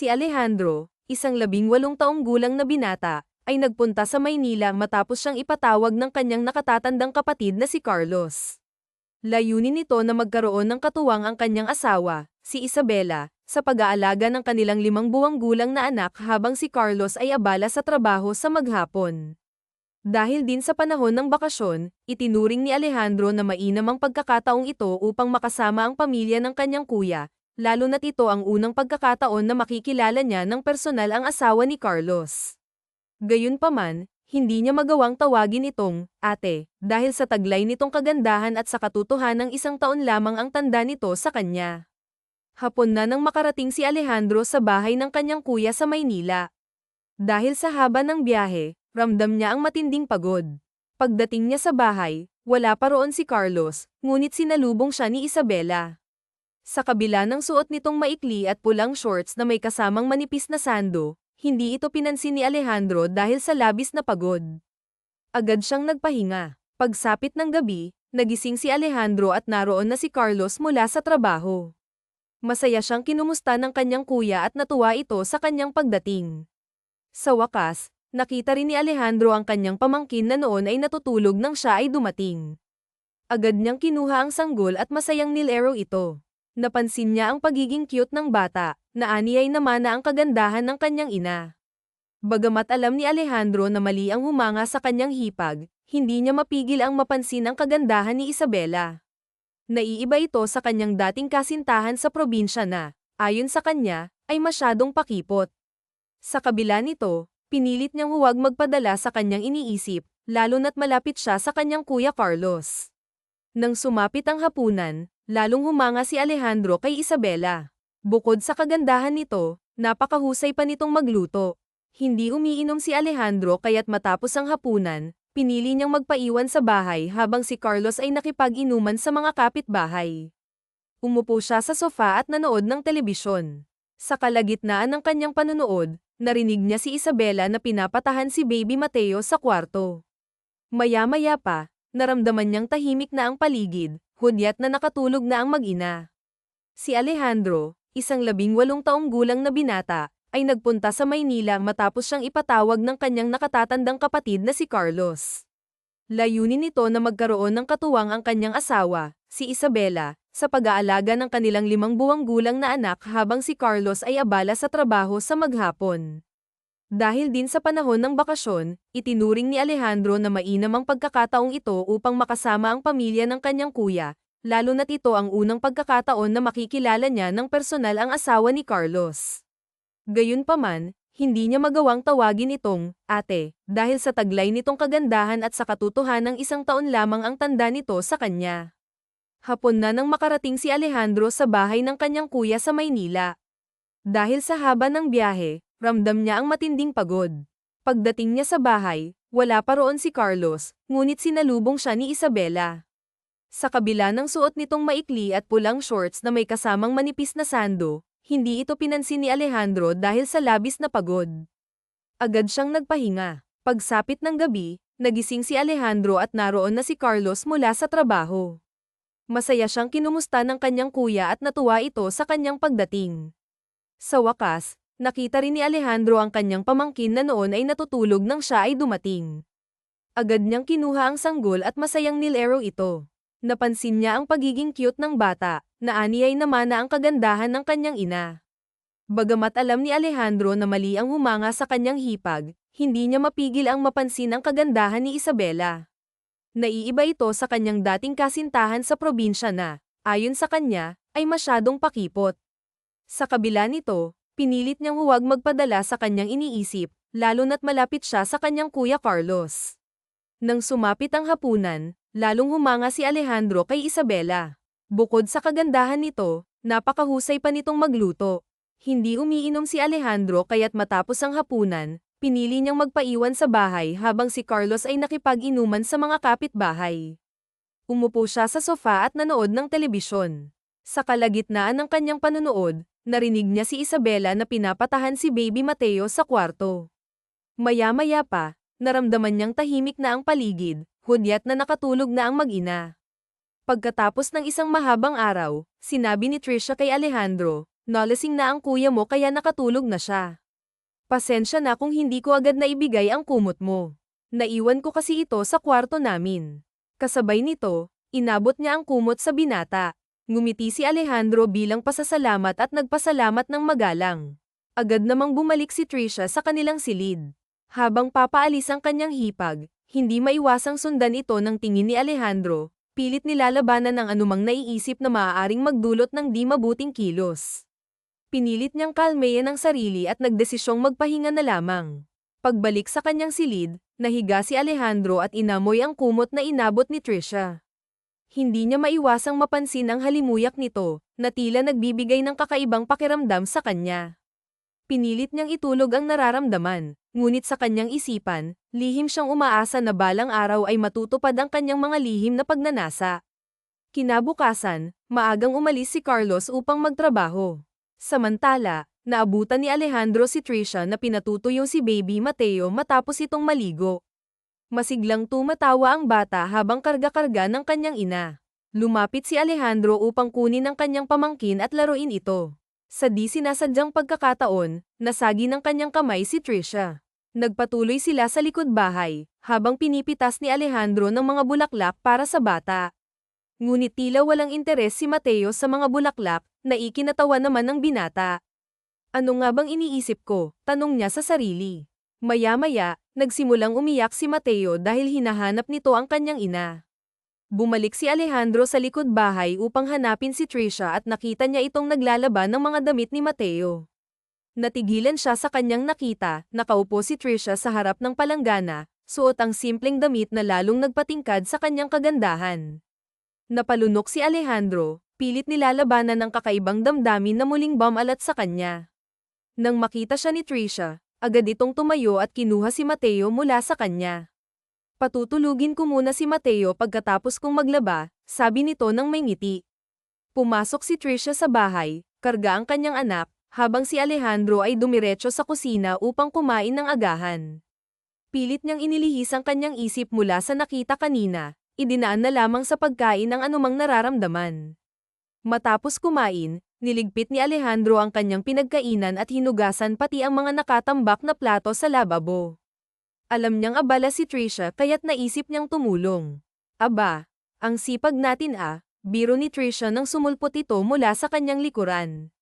Si Alejandro, isang labing walong taong gulang na binata, ay nagpunta sa Maynila matapos siyang ipatawag ng kanyang nakatatandang kapatid na si Carlos. Layunin nito na magkaroon ng katuwang ang kanyang asawa, si Isabela, sa pag-aalaga ng kanilang limang buwang gulang na anak habang si Carlos ay abala sa trabaho sa maghapon. Dahil din sa panahon ng bakasyon, itinuring ni Alejandro na mainam ang pagkakataong ito upang makasama ang pamilya ng kanyang kuya, lalo na't ito ang unang pagkakataon na makikilala niya ng personal ang asawa ni Carlos. Gayunpaman, hindi niya magawang tawagin itong ate dahil sa taglay nitong kagandahan at sa katotohanang isang taon lamang ang tanda nito sa kanya. Hapon na nang makarating si Alejandro sa bahay ng kanyang kuya sa Maynila. Dahil sa haba ng biyahe, ramdam niya ang matinding pagod. Pagdating niya sa bahay, wala pa roon si Carlos, ngunit sinalubong siya ni Isabela. Sa kabila ng suot nitong maikli at pulang shorts na may kasamang manipis na sando, hindi ito pinansin ni Alejandro dahil sa labis na pagod. Agad siyang nagpahinga. Pagsapit ng gabi, nagising si Alejandro at naroon na si Carlos mula sa trabaho. Masaya siyang kinumusta ng kanyang kuya at natuwa ito sa kanyang pagdating. Sa wakas, nakita rin ni Alejandro ang kanyang pamangkin na noon ay natutulog nang siya ay dumating. Agad niyang kinuha ang sanggol at masayang nilero ito. Napansin niya ang pagiging cute ng bata, na aniyay naman na ang kagandahan ng kanyang ina. Bagamat alam ni Alejandro na mali ang humanga sa kanyang hipag, hindi niya mapigil ang mapansin ang kagandahan ni Isabela. Naiiba ito sa kanyang dating kasintahan sa probinsya na, ayon sa kanya, ay masyadong pakipot. Sa kabila nito, pinilit niyang huwag magpadala sa kanyang iniisip, lalo na't malapit siya sa kanyang kuya Carlos. Nang sumapit ang hapunan, lalong humanga si Alejandro kay Isabela. Bukod sa kagandahan nito, napakahusay pa nitong magluto. Hindi umiinom si Alejandro kaya't matapos ang hapunan, pinili niyang magpaiwan sa bahay habang si Carlos ay nakipag-inuman sa mga kapitbahay. Umupo siya sa sofa at nanood ng telebisyon. Sa kalagitnaan ng kanyang panunood, narinig niya si Isabela na pinapatahan si Baby Mateo sa kwarto. Maya-maya pa, naramdaman niyang tahimik na ang paligid, hudyat na nakatulog na ang mag-ina. Si Alejandro, isang labing walong taong gulang na binata, ay nagpunta sa Maynila matapos siyang ipatawag ng kanyang nakatatandang kapatid na si Carlos. Layunin nito na magkaroon ng katuwang ang kanyang asawa, si Isabela, sa pag-aalaga ng kanilang limang buwang gulang na anak habang si Carlos ay abala sa trabaho sa maghapon. Dahil din sa panahon ng bakasyon, itinuring ni Alejandro na mainam ang pagkakataong ito upang makasama ang pamilya ng kanyang kuya, lalo na't ito ang unang pagkakataon na makikilala niya ng personal ang asawa ni Carlos. Gayunpaman, hindi niya magawang tawagin itong ate dahil sa taglay nitong kagandahan at sa katotohanang isang taon lamang ang tanda nito sa kanya. Hapon na nang makarating si Alejandro sa bahay ng kanyang kuya sa Maynila. Dahil sa haba ng biyahe, ramdam niya ang matinding pagod. Pagdating niya sa bahay, wala pa roon si Carlos, ngunit sinalubong siya ni Isabela. Sa kabila ng suot nitong maikli at pulang shorts na may kasamang manipis na sando, hindi ito pinansin ni Alejandro dahil sa labis na pagod. Agad siyang nagpahinga. Pagsapit ng gabi, nagising si Alejandro at naroon na si Carlos mula sa trabaho. Masaya siyang kinumusta ng kanyang kuya at natuwa ito sa kanyang pagdating. Sa wakas, Nakita rin ni Alejandro ang kanyang pamangkin na noon ay natutulog nang siya ay dumating. Agad niyang kinuha ang sanggol at masayang nilero ito. Napansin niya ang pagiging cute ng bata, na aniyay naman na ang kagandahan ng kanyang ina. Bagamat alam ni Alejandro na mali ang humanga sa kanyang hipag, hindi niya mapigil ang mapansin ang kagandahan ni Isabela. Naiiba ito sa kanyang dating kasintahan sa probinsya na, ayon sa kanya, ay masyadong pakipot. Sa kabila nito, pinilit niyang huwag magpadala sa kanyang iniisip, lalo na't malapit siya sa kanyang kuya Carlos. Nang sumapit ang hapunan, lalong humanga si Alejandro kay Isabela. Bukod sa kagandahan nito, napakahusay pa nitong magluto. Hindi umiinom si Alejandro kaya't matapos ang hapunan, pinili niyang magpaiwan sa bahay habang si Carlos ay nakipag-inuman sa mga kapitbahay. Umupo siya sa sofa at nanood ng telebisyon. Sa kalagitnaan ng kanyang panonood, narinig niya si Isabela na pinapatahan si Baby Mateo sa kwarto. Maya-maya pa, naramdaman niyang tahimik na ang paligid, hudyat na nakatulog na ang mag-ina. Pagkatapos ng isang mahabang araw, sinabi ni Trisha kay Alejandro, Nalasing na ang kuya mo kaya nakatulog na siya. Pasensya na kung hindi ko agad naibigay ang kumot mo. Naiwan ko kasi ito sa kwarto namin. Kasabay nito, inabot niya ang kumot sa binata. Ngumiti si Alejandro bilang pasasalamat at nagpasalamat ng magalang. Agad namang bumalik si Trisha sa kanilang silid. Habang papaalis ang kanyang hipag, hindi maiwasang sundan ito ng tingin ni Alejandro, pilit nilalabanan ng anumang naiisip na maaaring magdulot ng di mabuting kilos. Pinilit niyang kalmeyan ang sarili at nagdesisyong magpahinga na lamang. Pagbalik sa kanyang silid, nahiga si Alejandro at inamoy ang kumot na inabot ni Trisha. Hindi niya maiwasang mapansin ang halimuyak nito, na tila nagbibigay ng kakaibang pakiramdam sa kanya. Pinilit niyang itulog ang nararamdaman, ngunit sa kanyang isipan, lihim siyang umaasa na balang araw ay matutupad ang kanyang mga lihim na pagnanasa. Kinabukasan, maagang umalis si Carlos upang magtrabaho. Samantala, naabutan ni Alejandro si Trisha na pinatutuyo si baby Mateo matapos itong maligo. Masiglang tumatawa ang bata habang karga-karga ng kanyang ina. Lumapit si Alejandro upang kunin ang kanyang pamangkin at laruin ito. Sa di sinasadyang pagkakataon, nasagi ng kanyang kamay si Trisha. Nagpatuloy sila sa likod bahay, habang pinipitas ni Alejandro ng mga bulaklak para sa bata. Ngunit tila walang interes si Mateo sa mga bulaklak, na ikinatawa naman ng binata. Ano nga bang iniisip ko? Tanong niya sa sarili. Maya-maya, nagsimulang umiyak si Mateo dahil hinahanap nito ang kanyang ina. Bumalik si Alejandro sa likod bahay upang hanapin si Trisha at nakita niya itong naglalaban ng mga damit ni Mateo. Natigilan siya sa kanyang nakita, nakaupo si Trisha sa harap ng palanggana, suot ang simpleng damit na lalong nagpatingkad sa kanyang kagandahan. Napalunok si Alejandro, pilit nilalabanan ng kakaibang damdamin na muling bumalat sa kanya. Nang makita siya ni Trisha, agad itong tumayo at kinuha si Mateo mula sa kanya. Patutulugin ko muna si Mateo pagkatapos kong maglaba, sabi nito nang may ngiti. Pumasok si Trisha sa bahay, karga ang kanyang anak, habang si Alejandro ay dumiretso sa kusina upang kumain ng agahan. Pilit niyang inilihis ang kanyang isip mula sa nakita kanina, idinaan na lamang sa pagkain ang anumang nararamdaman. Matapos kumain, niligpit ni Alejandro ang kanyang pinagkainan at hinugasan pati ang mga nakatambak na plato sa lababo. Alam niyang abala si Trisha kaya't naisip niyang tumulong. Aba, ang sipag natin ah, biro ni Trisha nang sumulpot ito mula sa kanyang likuran.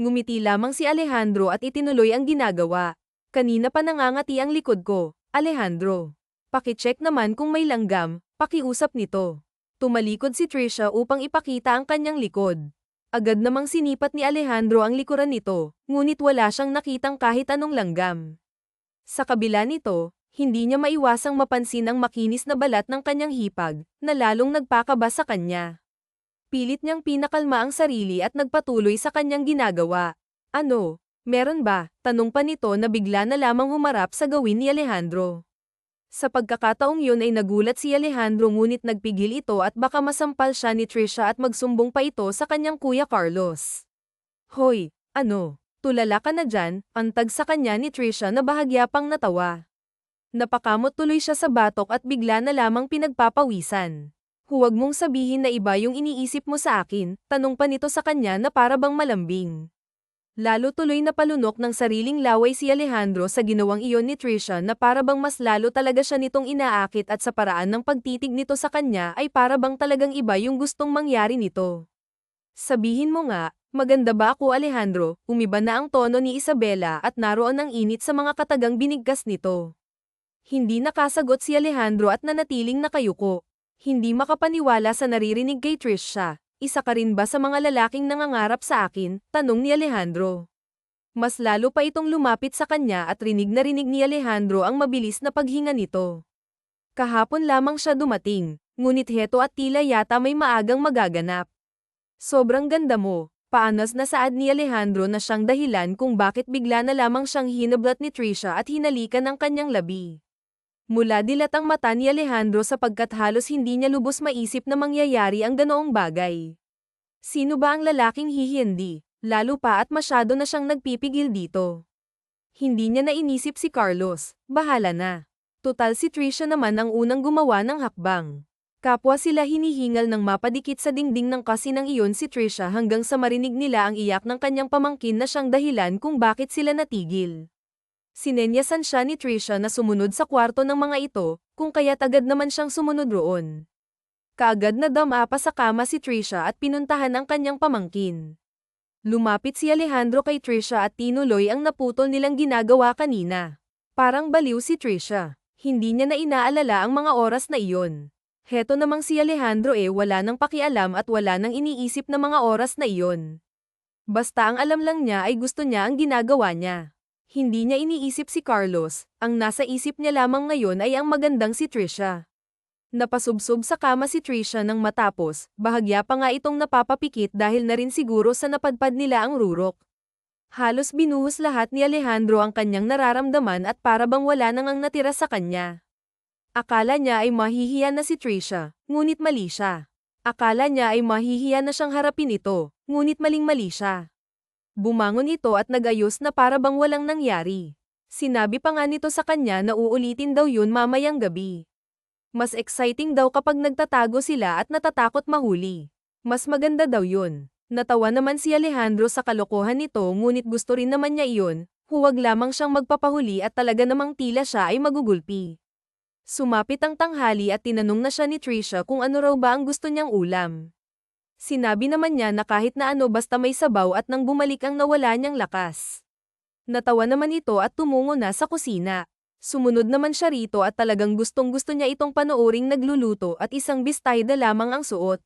Ngumiti lamang si Alejandro at itinuloy ang ginagawa. Kanina pa nangangati ang likod ko, Alejandro. Pakicheck naman kung may langgam, pakiusap nito. Tumalikod si Trisha upang ipakita ang kanyang likod. Agad namang sinipat ni Alejandro ang likuran nito, ngunit wala siyang nakitang kahit anong langgam. Sa kabila nito, hindi niya maiwasang mapansin ang makinis na balat ng kanyang hipag, na lalong nagpakaba sa kanya. Pilit niyang pinakalma ang sarili at nagpatuloy sa kanyang ginagawa. Ano, meron ba? Tanong pa nito na bigla na lamang humarap sa gawin ni Alejandro. Sa pagkakataong yun ay nagulat si Alejandro ngunit nagpigil ito at baka masampal siya ni Trisha at magsumbong pa ito sa kanyang kuya Carlos. Hoy, ano, tulala ka na dyan, antag sa kanya ni Trisha na bahagya pang natawa. Napakamot tuloy siya sa batok at bigla na lamang pinagpapawisan. Huwag mong sabihin na iba yung iniisip mo sa akin, tanong pa nito sa kanya na para bang malambing. Lalo tuloy na palunok ng sariling laway si Alejandro sa ginawang iyon ni Trisha na para bang mas lalo talaga siya nitong inaakit at sa paraan ng pagtitig nito sa kanya ay para bang talagang iba yung gustong mangyari nito. Sabihin mo nga, maganda ba ako Alejandro, umiba na ang tono ni Isabela at naroon ang init sa mga katagang binigkas nito. Hindi nakasagot si Alejandro at nanatiling nakayuko. Hindi makapaniwala sa naririnig kay Trisha. Isa ka rin ba sa mga lalaking nangangarap sa akin? Tanong ni Alejandro. Mas lalo pa itong lumapit sa kanya at rinig na rinig ni Alejandro ang mabilis na paghinga nito. Kahapon lamang siya dumating, ngunit heto at tila yata may maagang magaganap. Sobrang ganda mo, paanas na saad ni Alejandro na siyang dahilan kung bakit bigla na lamang siyang hinablat ni Trisha at hinalikan ng kanyang labi. Mula dilat ang mata ni Alejandro sapagkat halos hindi niya lubos maisip na mangyayari ang ganoong bagay. Sino ba ang lalaking hihindi, lalo pa at masyado na siyang nagpipigil dito? Hindi niya nainisip si Carlos, bahala na. Total si Trisha naman ang unang gumawa ng hakbang. Kapwa sila hinihingal ng mapadikit sa dingding ng kasi ng iyon si Trisha hanggang sa marinig nila ang iyak ng kanyang pamangkin na siyang dahilan kung bakit sila natigil. Sinenyasan siya ni Trisha na sumunod sa kwarto ng mga ito, kung kaya't agad naman siyang sumunod roon. Kaagad na dama pa sa kama si Trisha at pinuntahan ang kanyang pamangkin. Lumapit si Alejandro kay Trisha at tinuloy ang naputol nilang ginagawa kanina. Parang baliw si Trisha. Hindi niya na inaalala ang mga oras na iyon. Heto namang si Alejandro eh wala nang pakialam at wala nang iniisip na mga oras na iyon. Basta ang alam lang niya ay gusto niya ang ginagawa niya. Hindi niya iniisip si Carlos, ang nasa isip niya lamang ngayon ay ang magandang si Trisha. Napasubsob sa kama si Trisha nang matapos, bahagya pa nga itong napapapikit dahil na rin siguro sa napadpad nila ang rurok. Halos binuhos lahat ni Alejandro ang kanyang nararamdaman at para bang wala nang ang natira sa kanya. Akala niya ay mahihiya na si Trisha, ngunit mali siya. Akala niya ay mahihiya na siyang harapin ito, ngunit maling-mali siya. Bumangon ito at nagayos na para bang walang nangyari. Sinabi pa nga nito sa kanya na uulitin daw yun mamayang gabi. Mas exciting daw kapag nagtatago sila at natatakot mahuli. Mas maganda daw yun. Natawa naman si Alejandro sa kalokohan nito ngunit gusto rin naman niya iyon, huwag lamang siyang magpapahuli at talaga namang tila siya ay magugulpi. Sumapit ang tanghali at tinanong na siya ni Trisha kung ano raw ba ang gusto niyang ulam. Sinabi naman niya na kahit na ano basta may sabaw at nang bumalik ang nawala niyang lakas. Natawa naman ito at tumungo na sa kusina. Sumunod naman siya rito at talagang gustong gusto niya itong panooring nagluluto at isang bistayda lamang ang suot.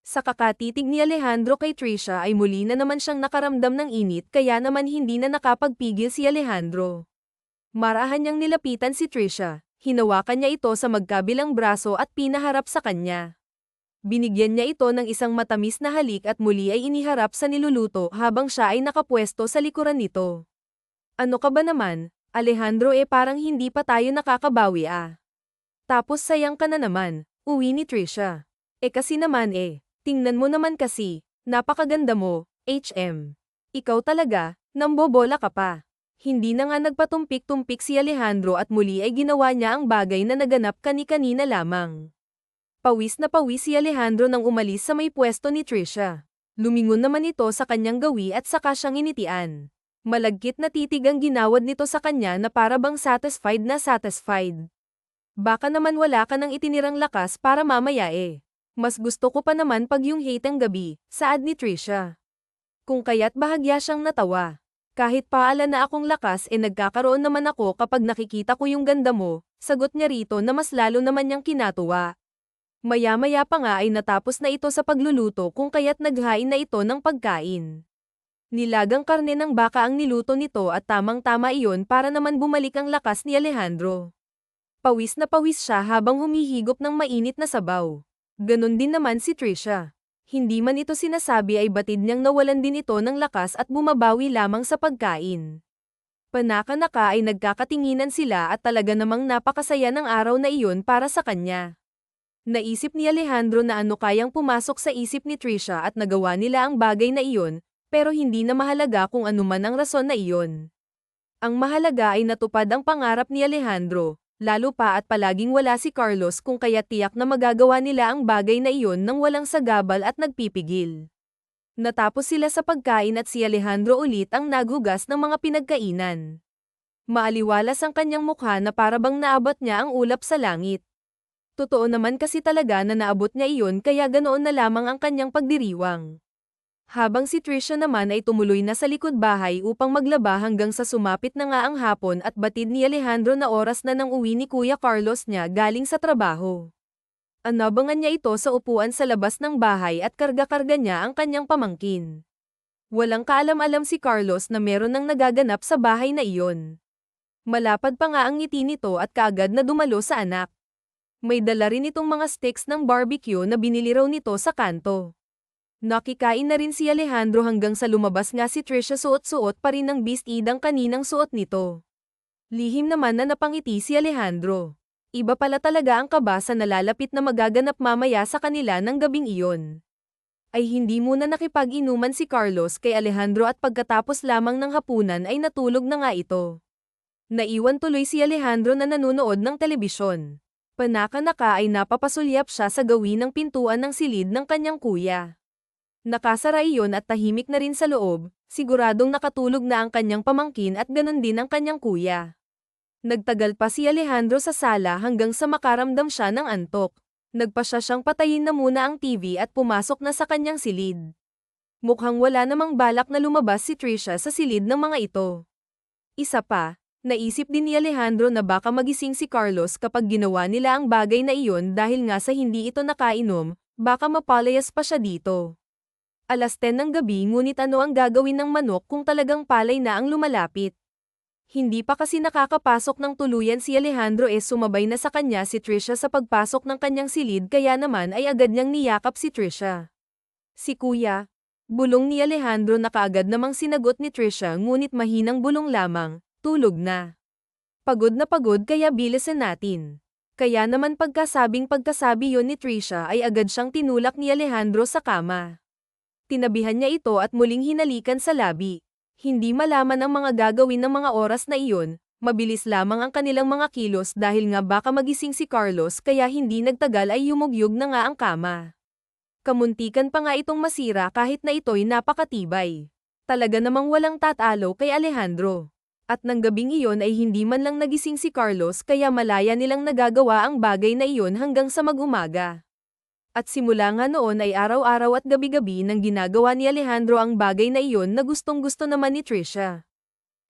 Sa kakatitig ni Alejandro kay Trisha ay muli na naman siyang nakaramdam ng init kaya naman hindi na nakapagpigil si Alejandro. Marahan niyang nilapitan si Trisha, hinawakan niya ito sa magkabilang braso at pinaharap sa kanya. Binigyan niya ito ng isang matamis na halik at muli ay iniharap sa niluluto habang siya ay nakapwesto sa likuran nito. Ano ka ba naman, Alejandro eh parang hindi pa tayo nakakabawi ah. Tapos sayang ka na naman, uwi ni Trisha. Eh kasi naman eh, tingnan mo naman kasi, napakaganda mo, HM. Ikaw talaga, nambobola ka pa. Hindi na nga nagpatumpik-tumpik si Alejandro at muli ay ginawa niya ang bagay na naganap kani-kanina lamang. Pawis na pawis si Alejandro nang umalis sa may pwesto ni Trisha. Lumingon naman ito sa kanyang gawi at saka siyang initian. Malagkit na titig ang ginawad nito sa kanya na para bang satisfied na satisfied. Baka naman wala ka nang itinirang lakas para mamaya eh. Mas gusto ko pa naman pag yung hate ang gabi, saad ni Trisha. Kung kaya't bahagya siyang natawa. Kahit paala na akong lakas eh nagkakaroon naman ako kapag nakikita ko yung ganda mo, sagot niya rito na mas lalo naman niyang kinatuwa. Maya-maya pa nga ay natapos na ito sa pagluluto kung kaya't naghain na ito ng pagkain. Nilagang karne ng baka ang niluto nito at tamang-tama iyon para naman bumalik ang lakas ni Alejandro. Pawis na pawis siya habang humihigop ng mainit na sabaw. Ganon din naman si Trisha. Hindi man ito sinasabi ay batid niyang nawalan din ito ng lakas at bumabawi lamang sa pagkain. Panaka-naka ay nagkakatinginan sila at talaga namang napakasaya ng araw na iyon para sa kanya. Naisip ni Alejandro na ano kayang pumasok sa isip ni Trisha at nagawa nila ang bagay na iyon, pero hindi na mahalaga kung anuman ang rason na iyon. Ang mahalaga ay natupad ang pangarap ni Alejandro, lalo pa at palaging wala si Carlos kung kaya tiyak na magagawa nila ang bagay na iyon nang walang sagabal at nagpipigil. Natapos sila sa pagkain at si Alejandro ulit ang naghugas ng mga pinagkainan. Maaliwalas ang kanyang mukha na parabang naabot niya ang ulap sa langit. Totoo naman kasi talaga na naabot niya iyon kaya ganoon na lamang ang kanyang pagdiriwang habang si Trisha naman ay tumuloy na sa likod bahay upang maglaba hanggang sa sumapit na nga ang hapon at batid ni Alejandro na oras na nang uwi ni Kuya Carlos niya galing sa trabaho. Anabangan niya ito sa upuan sa labas ng bahay at karga-karga niya ang kanyang pamangkin. Walang kaalam-alam si Carlos na meron nang nagaganap sa bahay na iyon. Malapad pa nga ang ngiti nito at kaagad na dumalo sa anak. May dala rin itong mga sticks ng barbecue na binili raw nito sa kanto. Nakikain na rin si Alejandro hanggang sa lumabas nga si Trisha suot-suot pa rin ng beast-idang kaninang suot nito. Lihim naman na napangiti si Alejandro. Iba pala talaga ang kaba sa nalalapit na magaganap mamaya sa kanila ng gabing iyon. Ay hindi muna nakipag-inuman si Carlos kay Alejandro at pagkatapos lamang ng hapunan ay natulog na nga ito. Naiwan tuloy si Alejandro na nanonood ng telebisyon. Panaka-naka ay napapasulyap siya sa gawin ng pintuan ng silid ng kanyang kuya. Nakasara iyon at tahimik na rin sa loob, siguradong nakatulog na ang kanyang pamangkin at ganon din ang kanyang kuya. Nagtagal pa si Alejandro sa sala hanggang sa makaramdam siya ng antok. Nagpa siya siyang patayin na muna ang TV at pumasok na sa kanyang silid. Mukhang wala namang balak na lumabas si Trisha sa silid ng mga ito. Isa pa, naisip din ni Alejandro na baka magising si Carlos kapag ginawa nila ang bagay na iyon dahil nga sa hindi ito nakainom, baka mapalayas pa siya dito. Alas 10 ng gabi ngunit ano ang gagawin ng manok kung talagang palay na ang lumalapit? Hindi pa kasi nakakapasok ng tuluyan si Alejandro es sumabay na sa kanya si Trisha sa pagpasok ng kanyang silid kaya naman ay agad niyang niyakap si Trisha. Si kuya, bulong ni Alejandro na kaagad namang sinagot ni Trisha ngunit mahinang bulong lamang, tulog na. Pagod na pagod kaya bilisan natin. Kaya naman pagkasabing pagkasabi yon ni Trisha ay agad siyang tinulak ni Alejandro sa kama. Tinabihan niya ito at muling hinalikan sa labi. Hindi malaman ang mga gagawin ng mga oras na iyon, mabilis lamang ang kanilang mga kilos dahil nga baka magising si Carlos kaya hindi nagtagal ay yumugyog na nga ang kama. Kamuntikan pa nga itong masira kahit na ito'y napakatibay. Talaga namang walang tatalo kay Alejandro. At nang gabing iyon ay hindi man lang nagising si Carlos kaya malaya nilang nagagawa ang bagay na iyon hanggang sa mag-umaga. At simula nga noon ay araw-araw at gabi-gabi nang ginagawa ni Alejandro ang bagay na iyon na gustong-gusto naman ni Trisha.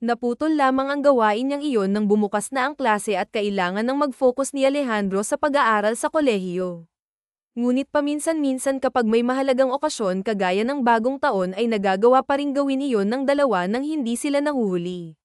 Naputol lamang ang gawain niyang iyon nang bumukas na ang klase at kailangan ng mag-focus ni Alejandro sa pag-aaral sa kolehiyo. Ngunit paminsan-minsan kapag may mahalagang okasyon kagaya ng bagong taon ay nagagawa pa ring gawin iyon ng dalawa nang hindi sila nahuhuli.